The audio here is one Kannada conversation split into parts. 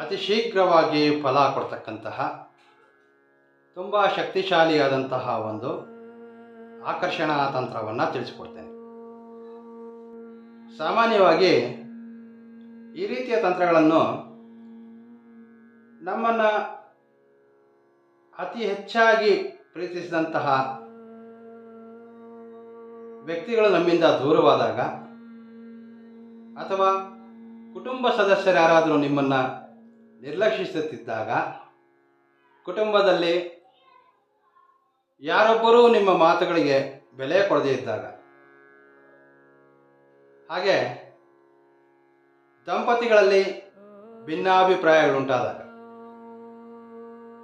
ಅತಿ ಶೀಘ್ರವಾಗಿ ಫಲ ಕೊಡ್ತಕ್ಕಂತಹ ತುಂಬ ಶಕ್ತಿಶಾಲಿಯಾದಂತಹ ಒಂದು ಆಕರ್ಷಣಾ ತಂತ್ರವನ್ನು ತಿಳಿಸಿಕೊಡ್ತೇನೆ. ಸಾಮಾನ್ಯವಾಗಿ ಈ ರೀತಿಯ ತಂತ್ರಗಳನ್ನು ನಮ್ಮನ್ನು ಅತಿ ಹೆಚ್ಚಾಗಿ ಪ್ರೀತಿಸಿದಂತಹ ವ್ಯಕ್ತಿಗಳು ನಮ್ಮಿಂದ ದೂರವಾದಾಗ ಅಥವಾ ಕುಟುಂಬ ಸದಸ್ಯರು ಯಾರಾದರೂ ನಿಮ್ಮನ್ನು ನಿರ್ಲಕ್ಷಿಸುತ್ತಿದ್ದಾಗ ಕುಟುಂಬದಲ್ಲಿ ಯಾರೊಬ್ಬರೂ ನಿಮ್ಮ ಮಾತುಗಳಿಗೆ ಬೆಲೆ ಕೊಡದೇ ಇದ್ದಾಗ. ಹಾಗೆ ದಂಪತಿಗಳಲ್ಲಿ ಭಿನ್ನಾಭಿಪ್ರಾಯಗಳುಂಟಾದಾಗ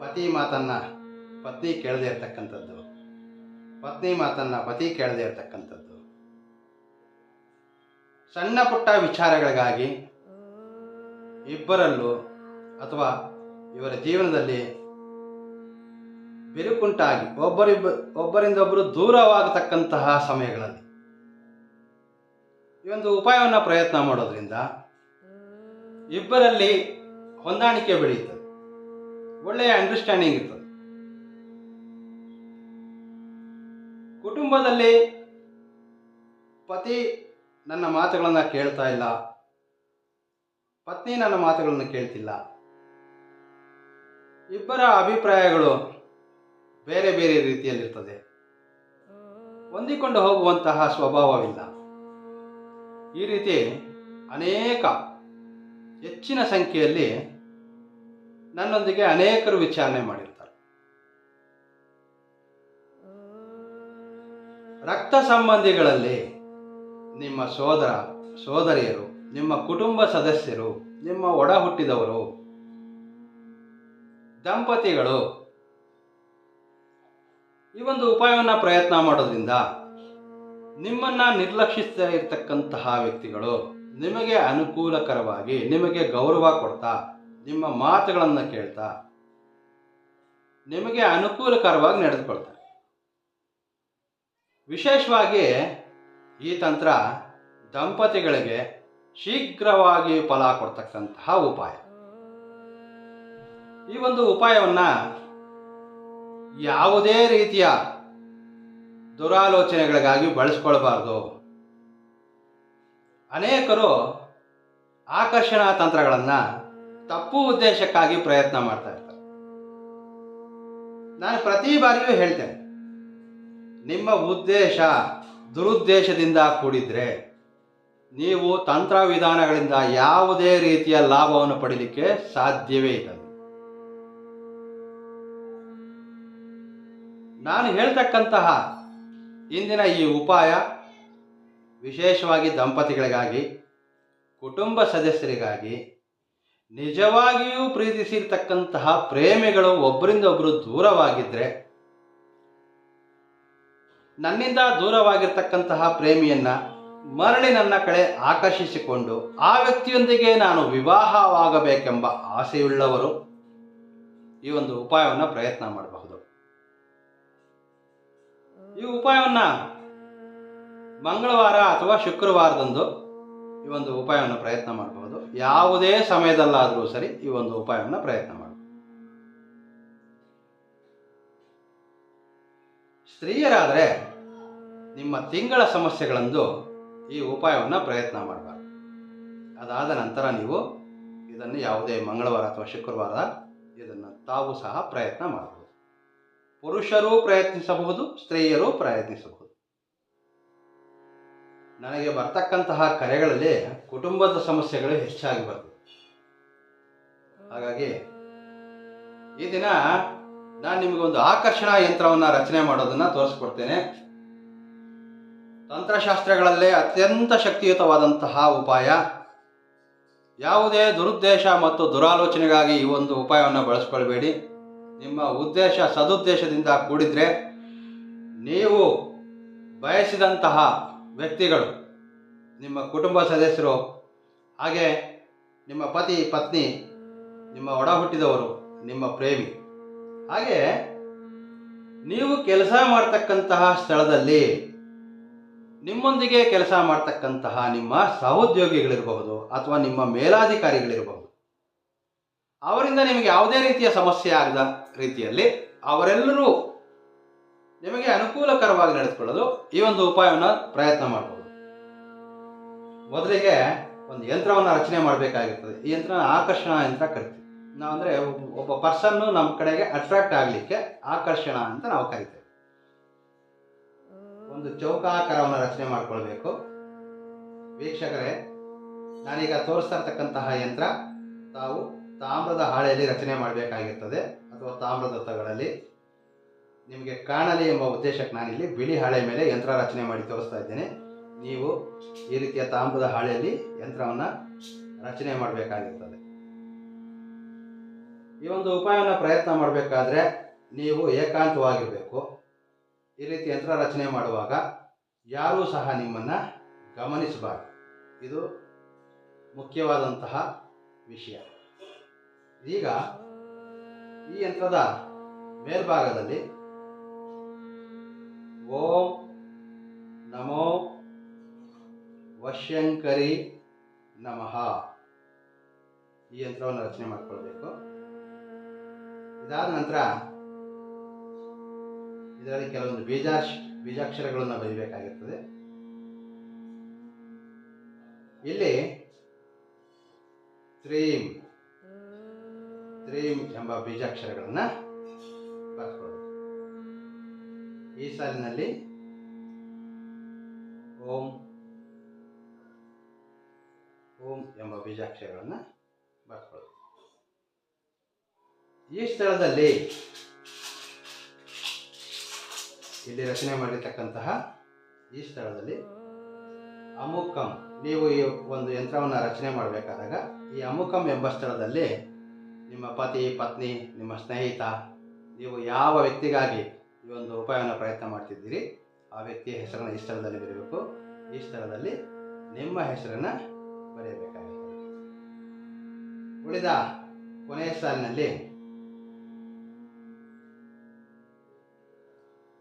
ಪತಿ ಮಾತನ್ನ ಪತ್ನಿ ಕೇಳದೇ ಇರತಕ್ಕಂಥದ್ದು, ಪತ್ನಿ ಮಾತನ್ನ ಪತಿ ಕೇಳದೇ ಇರತಕ್ಕಂಥದ್ದು. ಸಣ್ಣ ಪುಟ್ಟ ವಿಚಾರಗಳಿಗಾಗಿ ಇಬ್ಬರಲ್ಲೂ ಅಥವಾ ಇವರ ಜೀವನದಲ್ಲಿ ಬಿರುಕುಂಟಾಗಿ ಒಬ್ಬರಿಬ್ಬ ಒಬ್ಬರಿಂದ ಒಬ್ಬರು ದೂರವಾಗತಕ್ಕಂತಹ ಸಮಯಗಳಲ್ಲಿ ಈ ಒಂದು ಉಪಾಯವನ್ನು ಪ್ರಯತ್ನ ಮಾಡೋದ್ರಿಂದ ಇಬ್ಬರಲ್ಲಿ ಹೊಂದಾಣಿಕೆ ಬೆಳೆಯುತ್ತದೆ. ಒಳ್ಳೆಯ ಅಂಡರ್ಸ್ಟ್ಯಾಂಡಿಂಗ್ ಇರ್ತದೆ. ಕುಟುಂಬದಲ್ಲಿ ಪತಿ ನನ್ನ ಮಾತುಗಳನ್ನು ಕೇಳ್ತಾ ಇಲ್ಲ, ಪತ್ನಿ ನನ್ನ ಮಾತುಗಳನ್ನು ಕೇಳ್ತಿಲ್ಲ ಇಬ್ಬರ ಅಭಿಪ್ರಾಯಗಳು ಬೇರೆ ಬೇರೆ ರೀತಿಯಲ್ಲಿರ್ತದೆ. ಹೊಂದಿಕೊಂಡು ಹೋಗುವಂತಹ ಸ್ವಭಾವವಿಲ್ಲ. ಈ ರೀತಿ ಅನೇಕ ಹೆಚ್ಚಿನ ಸಂಖ್ಯೆಯಲ್ಲಿ ನನ್ನೊಂದಿಗೆ ಅನೇಕರು ವಿಚಾರಣೆ ಮಾಡಿರ್ತಾರೆ. ರಕ್ತ ಸಂಬಂಧಿಗಳಲ್ಲಿ ನಿಮ್ಮ ಸೋದರ, ಸೋದರಿಯರು, ನಿಮ್ಮ ಕುಟುಂಬ ಸದಸ್ಯರು, ನಿಮ್ಮ ಒಡ ಹುಟ್ಟಿದವರು ದಂಪತಿಗಳು. ಈ ಒಂದು ಉಪಾಯವನ್ನು ಪ್ರಯತ್ನ ಮಾಡೋದ್ರಿಂದ ನಿಮ್ಮನ್ನ ನಿರ್ಲಕ್ಷಿಸ್ತಾ ಇರತಕ್ಕಂತಹ ವ್ಯಕ್ತಿಗಳು ನಿಮಗೆ ಅನುಕೂಲಕರವಾಗಿ, ನಿಮಗೆ ಗೌರವ ಕೊಡ್ತಾ, ನಿಮ್ಮ ಮಾತುಗಳನ್ನು ಕೇಳ್ತಾ, ನಿಮಗೆ ಅನುಕೂಲಕರವಾಗಿ ನಡೆದುಕೊಳ್ತಾರೆ. ವಿಶೇಷವಾಗಿ ಈ ತಂತ್ರ ದಂಪತಿಗಳಿಗೆ ಶೀಘ್ರವಾಗಿ ಫಲ ಕೊಡ್ತಕ್ಕಂತಹ ಉಪಾಯ. ಈ ಒಂದು ಉಪಾಯವನ್ನು ಯಾವುದೇ ರೀತಿಯ ದುರಾಲೋಚನೆಗಳಿಗಾಗಿ ಬಳಸ್ಕೊಳ್ಬಾರ್ದು. ಅನೇಕರು ಆಕರ್ಷಣಾ ತಂತ್ರಗಳನ್ನು ತಪ್ಪು ಉದ್ದೇಶಕ್ಕಾಗಿ ಪ್ರಯತ್ನ ಮಾಡ್ತಾ ಇರ್ತಾರೆ. ನಾನು ಪ್ರತಿ ಬಾರಿಯೂ ಹೇಳ್ತೇನೆ, ನಿಮ್ಮ ಉದ್ದೇಶ ದುರುದ್ದೇಶದಿಂದ ಕೂಡಿದರೆ ನೀವು ತಂತ್ರ ವಿಧಾನಗಳಿಂದ ಯಾವುದೇ ರೀತಿಯ ಲಾಭವನ್ನು ಪಡೀಲಿಕ್ಕೆ ಸಾಧ್ಯವೇ ಇಲ್ಲ. ನಾನು ಹೇಳ್ತಕ್ಕಂತಹ ಇಂದಿನ ಈ ಉಪಾಯ ವಿಶೇಷವಾಗಿ ದಂಪತಿಗಳಿಗಾಗಿ, ಕುಟುಂಬ ಸದಸ್ಯರಿಗಾಗಿ ನಿಜವಾಗಿಯೂ ಪ್ರೀತಿಸಿರ್ತಕ್ಕಂತಹ ಪ್ರೇಮಿಗಳು ಒಬ್ಬರಿಂದ ಒಬ್ಬರು ದೂರವಾಗಿದ್ದರೆ ನನ್ನಿಂದ ದೂರವಾಗಿರ್ತಕ್ಕಂತಹ ಪ್ರೇಮಿಯನ್ನ ಮರಳಿ ನನ್ನ ಕಡೆ ಆಕರ್ಷಿಸಿಕೊಂಡು ಆ ವ್ಯಕ್ತಿಯೊಂದಿಗೆ ನಾನು ವಿವಾಹವಾಗಬೇಕೆಂಬ ಆಸೆಯುಳ್ಳವರು ಈ ಒಂದು ಉಪಾಯವನ್ನು ಪ್ರಯತ್ನ ಮಾಡಬಹುದು. ಈ ಉಪಾಯವನ್ನು ಮಂಗಳವಾರ ಅಥವಾ ಶುಕ್ರವಾರದಂದು ಈ ಒಂದು ಉಪಾಯವನ್ನು ಪ್ರಯತ್ನ ಮಾಡಬಹುದು. ಯಾವುದೇ ಸಮಯದಲ್ಲಾದರೂ ಸರಿ ಈ ಒಂದು ಉಪಾಯವನ್ನು ಪ್ರಯತ್ನ ಮಾಡಬಹುದು. ಸ್ತ್ರೀಯರಾದರೆ ನಿಮ್ಮ ತಿಂಗಳ ಸಮಸ್ಯೆಗಳಂದು ಈ ಉಪಾಯವನ್ನು ಪ್ರಯತ್ನ ಮಾಡಬಾರ್ದು. ಅದಾದ ನಂತರ ನೀವು ಇದನ್ನು ಯಾವುದೇ ಮಂಗಳವಾರ ಅಥವಾ ಶುಕ್ರವಾರ ಇದನ್ನು ತಾವು ಸಹ ಪ್ರಯತ್ನ ಮಾಡಬಹುದು. ಪುರುಷರೂ ಪ್ರಯತ್ನಿಸಬಹುದು, ಸ್ತ್ರೀಯರೂ ಪ್ರಯತ್ನಿಸಬಹುದು. ನನಗೆ ಬರ್ತಕ್ಕಂತಹ ಕರೆಗಳಲ್ಲಿ ಕುಟುಂಬದ ಸಮಸ್ಯೆಗಳು ಹೆಚ್ಚಾಗಿ ಬರ್ತದೆ ಹಾಗಾಗಿ ಈ ದಿನ ನಾನು ನಿಮಗೆ ಒಂದು ಆಕರ್ಷಣಾ ಯಂತ್ರವನ್ನು ರಚನೆ ಮಾಡೋದನ್ನ ತೋರಿಸ್ಕೊಡ್ತೇನೆ. ತಂತ್ರಶಾಸ್ತ್ರಗಳಲ್ಲೇ ಅತ್ಯಂತ ಶಕ್ತಿಯುತವಾದಂತಹ ಉಪಾಯ. ಯಾವುದೇ ದುರುದ್ದೇಶ ಮತ್ತು ದುರಾಲೋಚನೆಗಾಗಿ ಈ ಒಂದು ಉಪಾಯವನ್ನು ಬಳಸ್ಕೊಳ್ಬೇಡಿ. ನಿಮ್ಮ ಉದ್ದೇಶ, ಸದುದ್ದೇಶದಿಂದ ಕೂಡಿದರೆ ನೀವು ಬಯಸಿದಂತಹ ವ್ಯಕ್ತಿಗಳು, ನಿಮ್ಮ ಕುಟುಂಬ ಸದಸ್ಯರು, ಹಾಗೆ ನಿಮ್ಮ ಪತಿ, ಪತ್ನಿ, ನಿಮ್ಮ ಒಡ ಹುಟ್ಟಿದವರು ನಿಮ್ಮ ಪ್ರೇಮಿ. ಹಾಗೆ ನೀವು ಕೆಲಸ ಮಾಡ್ತಕ್ಕಂತಹ ಸ್ಥಳದಲ್ಲಿ ನಿಮ್ಮೊಂದಿಗೆ ಕೆಲಸ ಮಾಡ್ತಕ್ಕಂತಹ ನಿಮ್ಮ ಸಹೋದ್ಯೋಗಿಗಳಿರಬಹುದು ಅಥವಾ ನಿಮ್ಮ ಮೇಲಾಧಿಕಾರಿಗಳಿರಬಹುದು. ಅವರಿಂದ ನಿಮಗೆ ಯಾವುದೇ ರೀತಿಯ ಸಮಸ್ಯೆ ಆಗದ ರೀತಿಯಲ್ಲಿ ಅವರೆಲ್ಲರೂ ನಿಮಗೆ ಅನುಕೂಲಕರವಾಗಿ ನಡೆದುಕೊಳ್ಳಲು ಈ ಒಂದು ಉಪಾಯವನ್ನು ಪ್ರಯತ್ನ ಮಾಡಬಹುದು ಮೊದಲಿಗೆ ಒಂದು ಯಂತ್ರವನ್ನು ರಚನೆ ಮಾಡಬೇಕಾಗಿರ್ತದೆ. ಈ ಯಂತ್ರ ಆಕರ್ಷಣ ಯಂತ್ರ ಕರಿತೀವಿ. ನಾವು ಅಂದರೆ ಒಬ್ಬ ಪರ್ಸನ್ನು ನಮ್ಮ ಕಡೆಗೆ ಅಟ್ರಾಕ್ಟ್ ಆಗಲಿಕ್ಕೆ ಆಕರ್ಷಣ ಅಂತ ನಾವು ಕರಿತೇವೆ. ಒಂದು ಚೌಕಾಕಾರವನ್ನು ರಚನೆ ಮಾಡಿಕೊಳ್ಬೇಕು. ವೀಕ್ಷಕರೇ, ನಾನೀಗ ತೋರಿಸ್ತಾ ಇರ್ತಕ್ಕಂತಹ ಯಂತ್ರ ತಾವು ತಾಮ್ರದ ಹಾಳೆಯಲ್ಲಿ ರಚನೆ ಮಾಡಬೇಕಾಗಿರ್ತದೆ. ಅಥವಾ ತಾಮ್ರದ ತಗಳಲ್ಲಿ ನಿಮಗೆ ಕಾಣಲಿ ಎಂಬ ಉದ್ದೇಶಕ್ಕೆ ನಾನಿಲ್ಲಿ ಬಿಳಿ ಹಾಳೆ ಮೇಲೆ ಯಂತ್ರ ರಚನೆ ಮಾಡಿ ತೋರಿಸ್ತಾ ಇದ್ದೇನೆ. ನೀವು ಈ ರೀತಿಯ ತಾಮ್ರದ ಹಾಳೆಯಲ್ಲಿ ಯಂತ್ರವನ್ನು ರಚನೆ ಮಾಡಬೇಕಾಗಿರ್ತದೆ. ಈ ಒಂದು ಉಪಾಯವನ್ನು ಪ್ರಯತ್ನ ಮಾಡಬೇಕಾದ್ರೆ ನೀವು ಏಕಾಂತವಾಗಿರಬೇಕು. ಈ ರೀತಿ ಯಂತ್ರ ರಚನೆ ಮಾಡುವಾಗ ಯಾರೂ ಸಹ ನಿಮ್ಮನ್ನು ಗಮನಿಸಬಾರ್ದು. ಇದು ಮುಖ್ಯವಾದಂತಹ ವಿಷಯ. ಈಗ ಈ ಯಂತ್ರದ ಮೇಲ್ಭಾಗದಲ್ಲಿ ಓಂ ನಮೋ ವಶ್ಯಂಕರಿ ನಮಃ ಈ ಯಂತ್ರವನ್ನು ರಚನೆ ಮಾಡಿಕೊಳ್ಬೇಕು. ಇದಾದ ನಂತರ ಇದರಲ್ಲಿ ಕೆಲವೊಂದು ಬೀಜಾಕ್ಷ ಬೀಜಾಕ್ಷರಗಳನ್ನು ಬರೀಬೇಕಾಗಿರ್ತದೆ. ಇಲ್ಲಿ ತ್ರೀಂ ತ್ರೀಂ ಎಂಬ ಬೀಜಾಕ್ಷರಗಳನ್ನು ಬರ್ಕೊಳ್ಳಿ ಈ ಸಾಲಿನಲ್ಲಿ ಓಂ ಓಂ ಎಂಬ ಬೀಜಾಕ್ಷರಗಳನ್ನು ಬರ್ಕೊಳ್ಳಿ ಈ ಸ್ಥಳದಲ್ಲಿ ಇಲ್ಲಿ ರಚನೆ ಮಾಡಿರ್ತಕ್ಕಂತಹ ಈ ಸ್ಥಳದಲ್ಲಿ ಅಮುಕಂ, ನೀವು ಈ ಒಂದು ಯಂತ್ರವನ್ನು ರಚನೆ ಮಾಡಬೇಕಾದಾಗ ಈ ಅಮುಕಂ ಎಂಬ ಸ್ಥಳದಲ್ಲಿ ನಿಮ್ಮ ಪತಿ, ಪತ್ನಿ, ನಿಮ್ಮ ಸ್ನೇಹಿತ, ನೀವು ಯಾವ ವ್ಯಕ್ತಿಗಾಗಿ ಈ ಒಂದು ಉಪಾಯವನ್ನು ಪ್ರಯತ್ನ ಮಾಡ್ತಿದ್ದೀರಿ, ಆ ವ್ಯಕ್ತಿಯ ಹೆಸರನ್ನು ಈ ಸ್ಥಳದಲ್ಲಿ ಬರೀಬೇಕು. ಈ ಸ್ಥಳದಲ್ಲಿ ನಿಮ್ಮ ಹೆಸರನ್ನು ಬರೆಯಬೇಕಾಗಿದೆ ಉಳಿದ ಕೊನೆಯ ಸಾಲಿನಲ್ಲಿ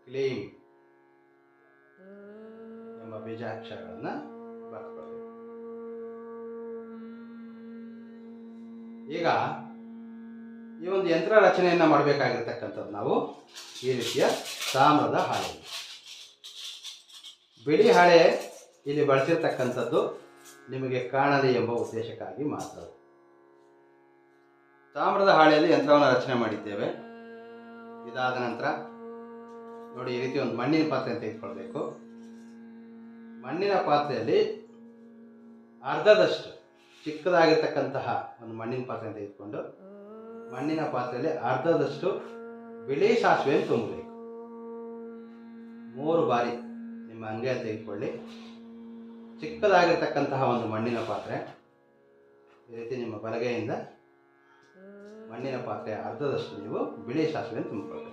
ಕ್ಲೀಮ್ ಎಂಬ ಬೀಜಾಕ್ಷರಗಳನ್ನು ಬರ್ಕೊಳ್ಳಿ. ಈಗ ಈ ಒಂದು ಯಂತ್ರ ರಚನೆಯನ್ನು ಮಾಡಬೇಕಾಗಿರ್ತಕ್ಕಂಥದ್ದು ನಾವು ಈ ರೀತಿಯ ತಾಮ್ರದ ಹಾಳೆ ಬಿಳಿ ಹಾಳೆ ಇಲ್ಲಿ ಬಳಸಿರ್ತಕ್ಕಂಥದ್ದು ನಿಮಗೆ ಕಾಣಲಿ ಎಂಬ ಉದ್ದೇಶಕ್ಕಾಗಿ ಮಾತ್ರ. ತಾಮ್ರದ ಹಾಳೆಯಲ್ಲಿ ಯಂತ್ರವನ್ನು ರಚನೆ ಮಾಡಿದ್ದೇವೆ. ಇದಾದ ನಂತರ ನೋಡಿ ಈ ರೀತಿ ಒಂದು ಮಣ್ಣಿನ ಪಾತ್ರೆ ತೆಗೆದುಕೊಳ್ಬೇಕು. ಮಣ್ಣಿನ ಪಾತ್ರೆಯಲ್ಲಿ ಅರ್ಧದಷ್ಟು ಚಿಕ್ಕದಾಗಿರ್ತಕ್ಕಂತಹ ಒಂದು ಮಣ್ಣಿನ ಪಾತ್ರೆ ತೆಗೆದುಕೊಂಡು ಮಣ್ಣಿನ ಪಾತ್ರೆಯಲ್ಲಿ ಅರ್ಧದಷ್ಟು ಬಿಳಿ ಸಾಸಿವೆಯನ್ನು ತುಂಬಬೇಕು. ಮೂರು ಬಾರಿ ನಿಮ್ಮ ಅಂಗೈಯಲ್ಲಿ ತೆಗೆದುಕೊಳ್ಳಿ ಚಿಕ್ಕದಾಗಿರ್ತಕ್ಕಂತಹ ಒಂದು ಮಣ್ಣಿನ ಪಾತ್ರೆ. ಈ ರೀತಿ ನಿಮ್ಮ ಬಲಗೈಯಿಂದ ಮಣ್ಣಿನ ಪಾತ್ರೆ ಅರ್ಧದಷ್ಟು ನೀವು ಬಿಳಿ ಸಾಸಿವೆಯನ್ನು ತುಂಬಿಕೊಳ್ಬೇಕು.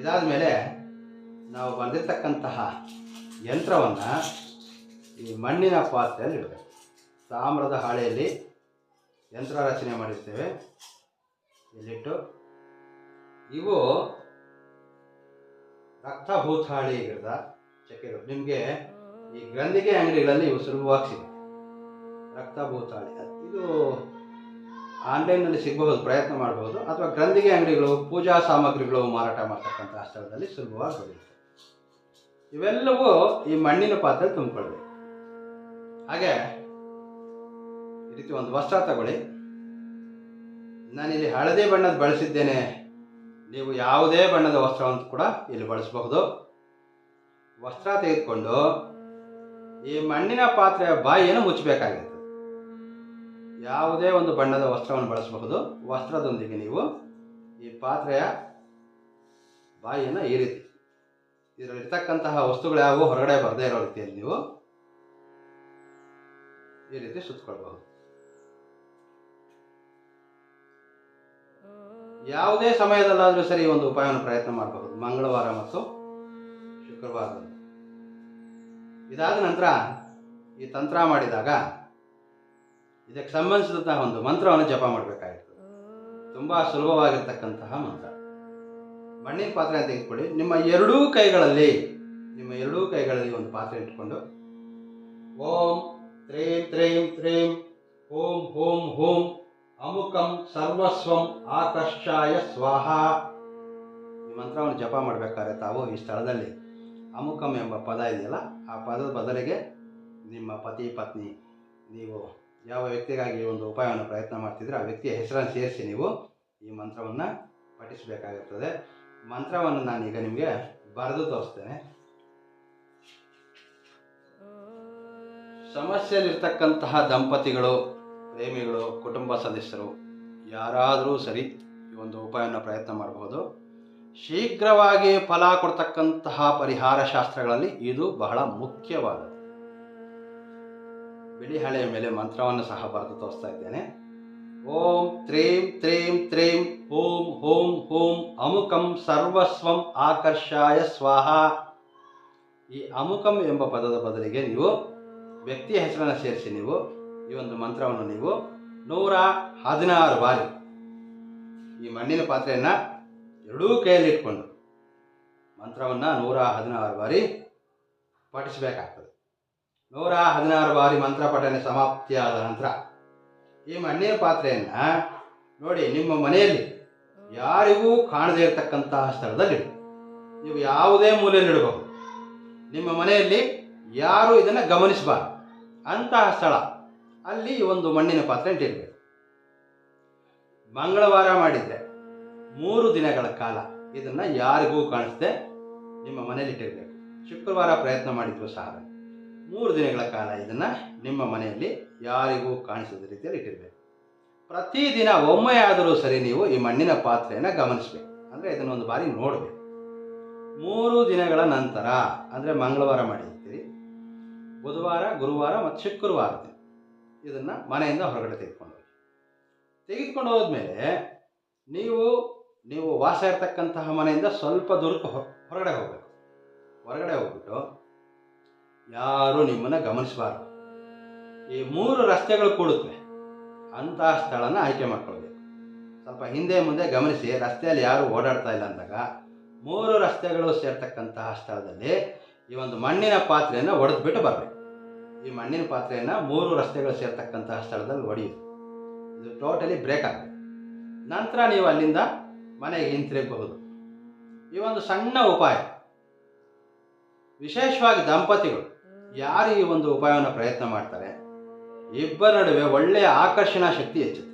ಇದಾದ ಮೇಲೆ ನಾವು ಬಂದಿರತಕ್ಕಂತಹ ಯಂತ್ರವನ್ನು ಈ ಮಣ್ಣಿನ ಪಾತ್ರೆಯಲ್ಲಿ ಇಡಬೇಕು. ತಾಮ್ರದ ಹಾಳೆಯಲ್ಲಿ ಯಂತ್ರ ರಚನೆ ಮಾಡಿರ್ತೇವೆ. ಇಲ್ಲಿಟ್ಟು ಇವು ರಕ್ತಭೂತಾಳಿ ಗಿಡದ ಚಕ್ಕೆಗಳು ನಿಮಗೆ ಈ ಗ್ರಂಥಿಗೆ ಅಂಗಡಿಗಳಲ್ಲಿ ಇವು ಸುಲಭವಾಗಿ ಸಿಗುತ್ತೆ ರಕ್ತಭೂತಾಳಿ. ಇದು ಆನ್ಲೈನ್ನಲ್ಲಿ ಸಿಗಬಹುದು, ಪ್ರಯತ್ನ ಮಾಡಬಹುದು, ಅಥವಾ ಗ್ರಂಥಿಗೆ ಅಂಗಡಿಗಳು, ಪೂಜಾ ಸಾಮಗ್ರಿಗಳು ಮಾರಾಟ ಮಾಡ್ತಕ್ಕಂಥ ಸ್ಥಳದಲ್ಲಿ ಸುಲಭವಾಗಿ ದೊರೆಯುತ್ತೆ. ಇವೆಲ್ಲವೂ ಈ ಮಣ್ಣಿನ ಪಾತ್ರೆ ತುಂಬಿಕೊಳ್ಬೇಕು ಹಾಗೆ ರೀತಿ ಒಂದು ವಸ್ತ್ರ ತಗೊಳ್ಳಿ. ನಾನಿಲ್ಲಿ ಹಳದಿ ಬಣ್ಣದ ಬಳಸಿದ್ದೇನೆ. ನೀವು ಯಾವುದೇ ಬಣ್ಣದ ವಸ್ತ್ರವನ್ನು ಕೂಡ ಇಲ್ಲಿ ಬಳಸಬಹುದು. ವಸ್ತ್ರ ತೆಗೆದುಕೊಂಡು ಈ ಮಣ್ಣಿನ ಪಾತ್ರೆಯ ಬಾಯಿಯನ್ನು ಮುಚ್ಚಬೇಕಾಗಿರ್ತದೆ ಯಾವುದೇ ಒಂದು ಬಣ್ಣದ ವಸ್ತ್ರವನ್ನು ಬಳಸಬಹುದು. ವಸ್ತ್ರದೊಂದಿಗೆ ನೀವು ಈ ಪಾತ್ರೆಯ ಬಾಯಿಯನ್ನು ಈ ರೀತಿ. ಇದರಲ್ಲಿರ್ತಕ್ಕಂತಹ ವಸ್ತುಗಳು ಯಾವುವು ಹೊರಗಡೆ ಬರದೇ ಇರೋ ರೀತಿಯಲ್ಲಿ ನೀವು ಈ ರೀತಿ ಸುತ್ತಕೊಳ್ಬಹುದು ಯಾವುದೇ ಸಮಯದಲ್ಲಾದರೂ ಸರಿ ಒಂದು ಉಪಾಯವನ್ನು ಪ್ರಯತ್ನ ಮಾಡಬಹುದು ಮಂಗಳವಾರ ಮತ್ತು ಶುಕ್ರವಾರದಲ್ಲಿ ಇದಾದ ನಂತರ ಈ ತಂತ್ರ ಮಾಡಿದಾಗ ಇದಕ್ಕೆ ಸಂಬಂಧಿಸಿದಂತಹ ಒಂದು ಮಂತ್ರವನ್ನು ಜಪ ಮಾಡಬೇಕಾಗಿರ್ತದೆ. ತುಂಬ ಸುಲಭವಾಗಿರ್ತಕ್ಕಂತಹ ಮಂತ್ರ. ಮಣ್ಣಿನ ಪಾತ್ರೆ ತೆಗೆದುಕೊಳ್ಳಿ ನಿಮ್ಮ ಎರಡೂ ಕೈಗಳಲ್ಲಿ, ನಿಮ್ಮ ಎರಡೂ ಕೈಗಳಲ್ಲಿ ಒಂದು ಪಾತ್ರೆ ಇಟ್ಕೊಂಡು ಓಂ, ತ್ರೇಂ ತ್ರೇಂ ತ್ರೇಂ, ಓಂ ಹೋಂ ಹೋಂ ಅಮುಕಂ ಸರ್ವಸ್ವಂ ಆಕರ್ಷಾಯ ಸ್ವಾಹ. ಈ ಮಂತ್ರವನ್ನು ಜಪ ಮಾಡಬೇಕಾದ್ರೆ ತಾವು ಈ ಸ್ಥಳದಲ್ಲಿ ಅಮುಕಂ ಎಂಬ ಪದ ಇದೆಯಲ್ಲ, ಆ ಪದದ ಬದಲಿಗೆ ನಿಮ್ಮ ಪತಿ, ಪತ್ನಿ, ನೀವು ಯಾವ ವ್ಯಕ್ತಿಗಾಗಿ ಒಂದು ಉಪಾಯವನ್ನು ಪ್ರಯತ್ನ ಮಾಡ್ತಿದ್ರೆ ಆ ವ್ಯಕ್ತಿಯ ಹೆಸರನ್ನು ಸೇರಿಸಿ ನೀವು ಈ ಮಂತ್ರವನ್ನು ಪಠಿಸಬೇಕಾಗುತ್ತದೆ. ಮಂತ್ರವನ್ನು ನಾನೀಗ ನಿಮಗೆ ಬರೆದು ತೋರಿಸ್ತೇನೆ. ಸಮಸ್ಯೆಯಲ್ಲಿರ್ತಕ್ಕಂತಹ ದಂಪತಿಗಳು ಪ್ರೇಮಿಗಳು, ಕುಟುಂಬ ಸದಸ್ಯರು ಯಾರಾದರೂ ಸರಿ ಈ ಒಂದು ಉಪಾಯವನ್ನು ಪ್ರಯತ್ನ ಮಾಡಬಹುದು ಶೀಘ್ರವಾಗಿ ಫಲ ಕೊಡ್ತಕ್ಕಂತಹ ಪರಿಹಾರ ಶಾಸ್ತ್ರಗಳಲ್ಲಿ ಇದು ಬಹಳ ಮುಖ್ಯವಾದದ್ದು. ಬಿಳಿ ಹಳೆಯ ಮೇಲೆ ಮಂತ್ರವನ್ನು ಸಹ ಬರೆದು ತೋರಿಸ್ತಾ ಇದ್ದೇನೆ. ಓಂ ತ್ರೀಂ ತ್ರೀಂ ತ್ರೀಂ ಓಂ ಹೋಂ ಹೋಂ ಅಮುಕಂ ಸರ್ವಸ್ವಂ ಆಕರ್ಷಾಯ ಸ್ವಾಹ. ಈ ಅಮುಕಂ ಎಂಬ ಪದದ ಬದಲಿಗೆ ನೀವು ವ್ಯಕ್ತಿಯ ಹೆಸರನ್ನು ಸೇರಿಸಿ ನೀವು ಈ ಒಂದು ಮಂತ್ರವನ್ನು ನೀವು ನೂರ ಹದಿನಾರು ಬಾರಿ ಈ ಮಣ್ಣಿನ ಪಾತ್ರೆಯನ್ನು ಎರಡೂ ಕೈಯಲ್ಲಿ ಇಟ್ಕೊಂಡು ಮಂತ್ರವನ್ನು ನೂರ ಹದಿನಾರು ಬಾರಿ ಪಠಿಸಬೇಕಾಗ್ತದೆ. ನೂರ ಹದಿನಾರು ಬಾರಿ ಮಂತ್ರ ಪಠನೆ ಸಮಾಪ್ತಿಯಾದ ನಂತರ ಈ ಮಣ್ಣಿನ ಪಾತ್ರೆಯನ್ನು ನೋಡಿ, ನಿಮ್ಮ ಮನೆಯಲ್ಲಿ ಯಾರಿಗೂ ಕಾಣದೇ ಇರತಕ್ಕಂತಹ ಸ್ಥಳದಲ್ಲಿ ನೀವು ಯಾವುದೇ ಮೂಲೆಯಲ್ಲಿ ಇಡಬಹುದು. ನಿಮ್ಮ ಮನೆಯಲ್ಲಿ ಯಾರು ಇದನ್ನು ಗಮನಿಸಬಾರ್ದು. ಅಂತಹ ಸ್ಥಳ ಅಲ್ಲಿ ಒಂದು ಮಣ್ಣಿನ ಪಾತ್ರೆ ಇಟ್ಟಿರಬೇಕು ಮಂಗಳವಾರ ಮಾಡಿದರೆ ಮೂರು ದಿನಗಳ ಕಾಲ ಇದನ್ನು ಯಾರಿಗೂ ಕಾಣಿಸದೆ ನಿಮ್ಮ ಮನೆಯಲ್ಲಿ ಇಟ್ಟಿರಬೇಕು. ಶುಕ್ರವಾರ ಪ್ರಯತ್ನ ಮಾಡಿದ್ರು ಸಹ. ಮೂರು ದಿನಗಳ ಕಾಲ ಇದನ್ನು ನಿಮ್ಮ ಮನೆಯಲ್ಲಿ ಯಾರಿಗೂ ಕಾಣಿಸದ ರೀತಿಯಲ್ಲಿ ಇಟ್ಟಿರಬೇಕು. ಪ್ರತಿದಿನ ಒಮ್ಮೆ ಆದರೂ ಸರಿ ನೀವು ಈ ಮಣ್ಣಿನ ಪಾತ್ರೆಯನ್ನು ಗಮನಿಸಬೇಕು. ಅಂದರೆ ಇದನ್ನೊಂದು ಬಾರಿ ನೋಡಬೇಕು. ಮೂರು ದಿನಗಳ ನಂತರ, ಅಂದರೆ ಮಂಗಳವಾರ ಮಾಡಿರ್ತೀರಿ. ಬುಧವಾರ, ಗುರುವಾರ ಮತ್ತು ಶುಕ್ರವಾರ ಇದನ್ನು ಮನೆಯಿಂದ ಹೊರಗಡೆ ತೆಗೆದುಕೊಂಡು ಹೋಗಿ ತೆಗೆದುಕೊಂಡು ಹೋದ್ಮೇಲೆ ನೀವು ನೀವು ವಾಸ ಇರ್ತಕ್ಕಂತಹ ಮನೆಯಿಂದ ಸ್ವಲ್ಪ ದೂರಕ್ಕೆ ಹೊರಗಡೆ ಹೋಗಬೇಕು. ಹೊರಗಡೆ ಹೋಗ್ಬಿಟ್ಟು ಯಾರೂ ನಿಮ್ಮನ್ನು ಗಮನಿಸಬಾರ್ದು. ಈ ಮೂರು ರಸ್ತೆಗಳು ಕೂಡುತ್ತವೆ ಅಂತಹ ಸ್ಥಳನ ಆಯ್ಕೆ ಮಾಡ್ಕೊಳ್ಬೇಕು. ಸ್ವಲ್ಪ ಹಿಂದೆ ಮುಂದೆ ಗಮನಿಸಿ, ರಸ್ತೆಯಲ್ಲಿ ಯಾರು ಓಡಾಡ್ತಾ ಇಲ್ಲ ಅಂದಾಗ ಮೂರು ರಸ್ತೆಗಳು ಸೇರ್ತಕ್ಕಂತಹ ಸ್ಥಳದಲ್ಲಿ ಈ ಒಂದು ಮಣ್ಣಿನ ಪಾತ್ರೆಯನ್ನು ಒಡೆದ್ಬಿಟ್ಟು ಬರಬೇಕು. ಈ ಮಣ್ಣಿನ ಪಾತ್ರೆಯನ್ನು ಮೂರು ರಸ್ತೆಗಳು ಸೇರ್ತಕ್ಕಂತಹ ಸ್ಥಳದಲ್ಲಿ ಒಡೆಯುದು ಇದು ಟೋಟಲಿ ಬ್ರೇಕ್ ಆಗಬೇಕು ನಂತರ ನೀವು ಅಲ್ಲಿಂದ ಮನೆಗೆ ಹಿಂತಿರುಗಬಹುದು. ಈ ಒಂದು ಸಣ್ಣ ಉಪಾಯ. ವಿಶೇಷವಾಗಿ ದಂಪತಿಗಳು ಯಾರು ಈ ಒಂದು ಉಪಾಯವನ್ನು ಪ್ರಯತ್ನ ಮಾಡ್ತಾರೆ? ಇಬ್ಬರ ನಡುವೆ ಒಳ್ಳೆಯ ಆಕರ್ಷಣಾ ಶಕ್ತಿ ಹೆಚ್ಚುತ್ತೆ.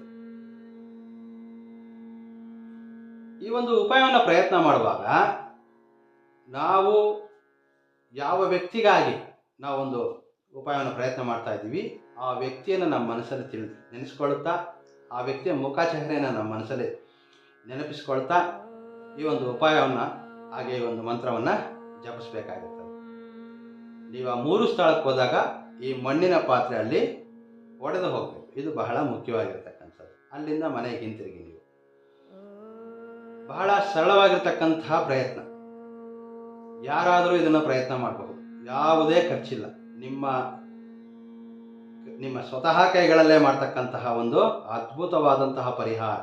ಈ ಒಂದು ಉಪಾಯವನ್ನು ಪ್ರಯತ್ನ ಮಾಡುವಾಗ ನಾವು ಯಾವ ವ್ಯಕ್ತಿಗಾಗಿ ನಾವೊಂದು ಉಪಾಯವನ್ನು ಪ್ರಯತ್ನ ಮಾಡ್ತಾ ಇದ್ದೀವಿ. ಆ ವ್ಯಕ್ತಿಯನ್ನು ನಮ್ಮ ಮನಸ್ಸಲ್ಲಿ ತಿಳಿ ನೆನೆಸ್ಕೊಳ್ತಾ ಆ ವ್ಯಕ್ತಿಯ ಮುಖ ಚಹರೆಯನ್ನು ನಮ್ಮ ಮನಸ್ಸಲ್ಲಿ ನೆನಪಿಸ್ಕೊಳ್ತಾ, ಈ ಒಂದು ಉಪಾಯವನ್ನು, ಹಾಗೆ ಈ ಒಂದು ಮಂತ್ರವನ್ನು ಜಪಿಸ್ಬೇಕಾಗುತ್ತದೆ ನೀವು ಆ ಮೂರು ಸ್ಥಳಕ್ಕೆ ಹೋದಾಗ ಈ ಮಣ್ಣಿನ ಪಾತ್ರೆಯಲ್ಲಿ ಒಡೆದು ಹೋಗಬೇಕು. ಇದು ಬಹಳ ಮುಖ್ಯವಾಗಿರ್ತಕ್ಕಂಥದ್ದು. ಅಲ್ಲಿಂದ ಮನೆಗೆ ಹಿಂತಿರುಗಿ ನೀವು. ಬಹಳ ಸರಳವಾಗಿರ್ತಕ್ಕಂತಹ ಪ್ರಯತ್ನ. ಯಾರಾದರೂ ಇದನ್ನು ಪ್ರಯತ್ನ ಮಾಡಬಹುದು. ಯಾವುದೇ ಖರ್ಚಿಲ್ಲ. ನಿಮ್ಮ ನಿಮ್ಮ ಸ್ವತಃ ಕೈಗಳಲ್ಲೇ ಮಾಡ್ತಕ್ಕಂತಹ ಒಂದು ಅದ್ಭುತವಾದಂತಹ ಪರಿಹಾರ.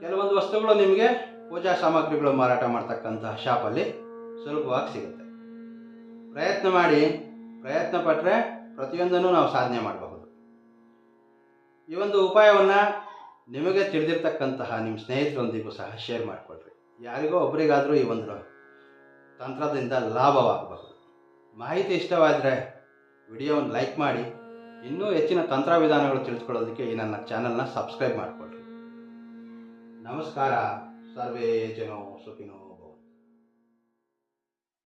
ಕೆಲವೊಂದು ವಸ್ತುಗಳು ನಿಮಗೆ ಪೂಜಾ ಸಾಮಗ್ರಿಗಳು ಮಾರಾಟ ಮಾಡ್ತಕ್ಕಂತಹ ಶಾಪಲ್ಲಿ ಸುಲಭವಾಗಿ ಸಿಗುತ್ತೆ. ಪ್ರಯತ್ನ ಮಾಡಿ, ಪ್ರಯತ್ನ ಪಟ್ಟರೆ ಪ್ರತಿಯೊಂದನ್ನು ನಾವು ಸಾಧನೆ ಮಾಡಬಹುದು. ಈ ಒಂದು ಉಪಾಯವನ್ನು ನಿಮಗೆ ತಿಳಿದಿರ್ತಕ್ಕಂತಹ ನಿಮ್ಮ ಸ್ನೇಹಿತರೊಂದಿಗೂ ಸಹ ಶೇರ್ ಮಾಡಿಕೊಡ್ರಿ ಯಾರಿಗೋ ಒಬ್ಬರಿಗಾದರೂ ಈ ಒಂದು ತಂತ್ರದಿಂದ ಲಾಭವಾಗಬಹುದು. ಮಾಹಿತಿ ಇಷ್ಟವಾದರೆ ವಿಡಿಯೋವನ್ನು ಲೈಕ್ ಮಾಡಿ, ಇನ್ನೂ ಹೆಚ್ಚಿನ ತಂತ್ರ ವಿಧಾನಗಳು ತಿಳಿಸ್ಕೊಳ್ಳೋದಕ್ಕೆ ಈ ನನ್ನ ಚಾನಲ್ನ ಸಬ್ಸ್ಕ್ರೈಬ್ ಮಾಡಿಕೊಳ್ಳಿ ನಮಸ್ಕಾರ. ಸರ್ವೇ ಜನೋ ಸುಖಿನೋ